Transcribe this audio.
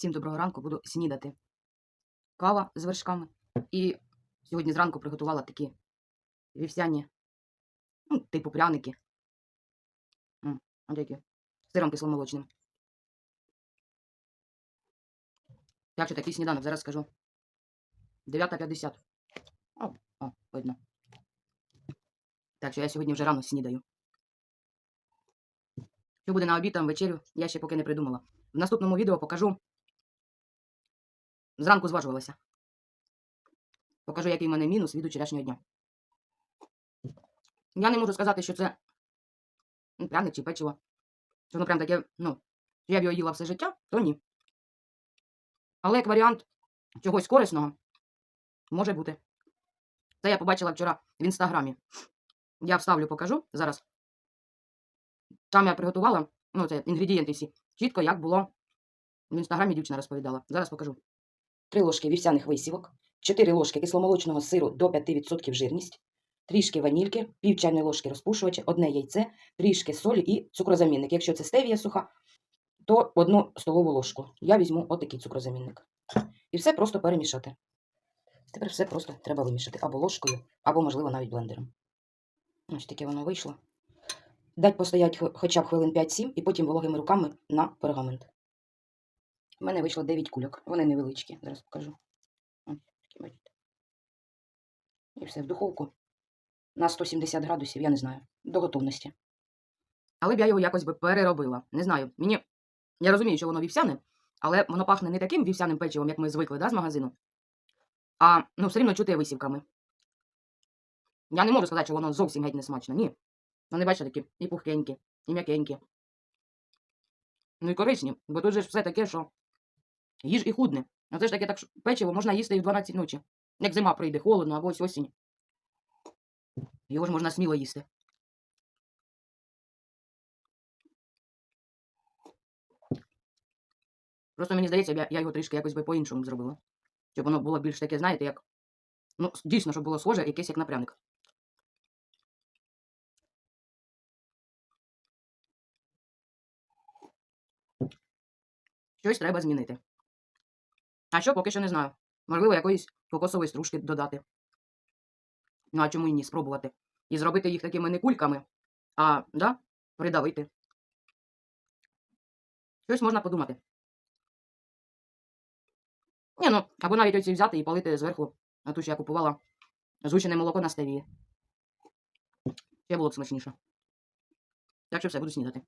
Всім доброго ранку, буду снідати. Кава з вершками. І сьогодні зранку приготувала такі вівсяні, ну, типу пряники. М, ось такі. З сиром кисломолочним. Так що такий сніданок, зараз скажу. 9.50. О, о, видно. Так що я сьогодні вже рано снідаю. Що буде на обід там вечерю, я ще поки не придумала. В наступному відео покажу. Зранку зважувалася. Покажу, який в мене мінус від вчорашнього дня. Я не можу сказати, що це ну, пряник чи печиво. Що воно прям таке, ну, я б його їла все життя, то ні. Але як варіант чогось корисного може бути. Це я побачила вчора в інстаграмі. Я вставлю, покажу зараз. Там я приготувала, ну, це інгредієнти всі. Чітко, як було в інстаграмі дівчина розповідала. Зараз покажу. 3 ложки вівсяних висівок, 4 ложки кисломолочного сиру до 5% жирність, трішки ванільки, пів чайної ложки розпушувача, одне яйце, трішки солі і цукрозамінник. Якщо це стевія суха, то одну столову ложку. Я візьму отакий цукрозамінник. І все просто перемішати. Тепер все просто треба вимішати або ложкою, або, можливо, навіть блендером. Ось таке воно вийшло. Дать постоять хоча б хвилин 5-7 і потім вологими руками на пергамент. У мене вийшло 9 кульок. Вони невеличкі. Зараз покажу. І все в духовку. На 170 градусів, я не знаю. До готовності. Але б я його якось би переробила. Не знаю. Мені. Я розумію, що воно вівсяне, але воно пахне не таким вівсяним печивом, як ми звикли, да, з магазину. А ну, все рівно чути висівками. Я не можу сказати, що воно зовсім геть не смачно. Ні. Вони, бачите, такі і пухкенькі, і м'якенькі. Ну і корисні, бо тут же ж все таке, що їж і худне. А це ж таке так, печиво можна їсти і в 12 ночі. Як зима прийде, холодно або ось осінь. Його ж можна сміло їсти. Просто мені здається, я, я його трішки якось би по-іншому зробила. Щоб воно було більш таке, знаєте, як. Ну, дійсно, щоб було схоже, якесь як на пряник. Щось треба змінити. А що поки що не знаю. Можливо, якоїсь кокосової стружки додати. Ну, а чому і ні, спробувати. І зробити їх такими не кульками, а да, придавити. Щось можна подумати. Ні, ну, або навіть оці взяти і полити зверху, а ту, що я купувала згущене молоко на стевії. Ще було б смачніше. Так що все, буду снідати.